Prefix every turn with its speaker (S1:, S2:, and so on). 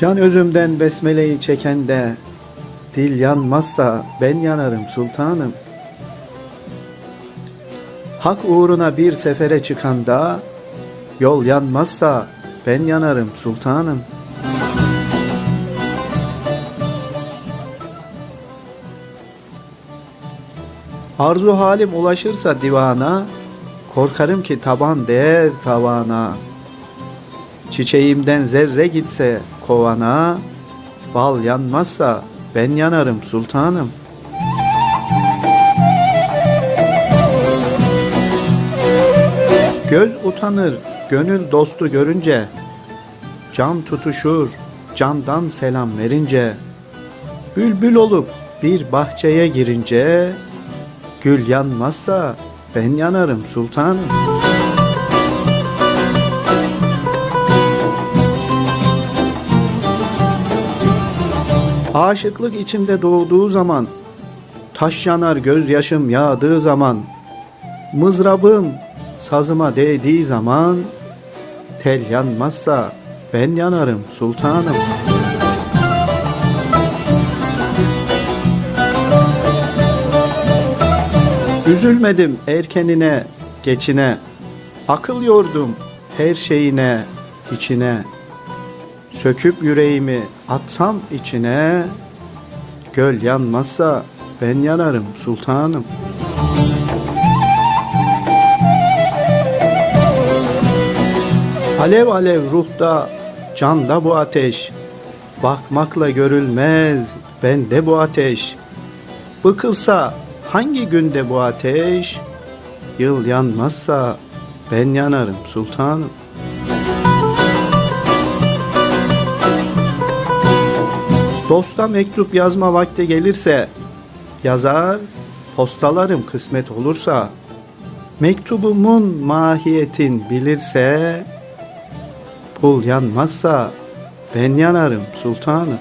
S1: Can özümden besmeleyi çekende Dil yanmazsa ben yanarım sultanım. Hak uğruna bir sefere çıkanda Yol yanmazsa ben yanarım sultanım. Arzu halim ulaşırsa divana Korkarım ki taban değer tavana Çiçeğimden zerre gitse kovana Bal yanmazsa ben yanarım sultanım. Göz utanır gönül dostu görünce Can tutuşur candan selam verince Bülbül olup bir bahçeye girince Gül yanmazsa ben yanarım sultanım Aşıklık içimde doğduğu zaman Taş yanar gözyaşım yağdığı zaman Mızrabım sazıma değdiği zaman Tel yanmazsa ben yanarım sultanım. Üzülmedim erkenine geçine Akıl yordum her şeyine içine Söküp yüreğimi atsam içine Göl yanmazsa ben yanarım sultanım. Alev alev ruhta canda bu ateş Bakmakla görülmez bende bu ateş. Bıkılsa hangi günde bu ateş? Yıl yanmazsa ben yanarım sultanım Dosta mektup yazma vakti gelirse yazar, postalarım kısmet olursa mektubumun mahiyetin bilirse pul yanmazsa ben yanarım sultanım.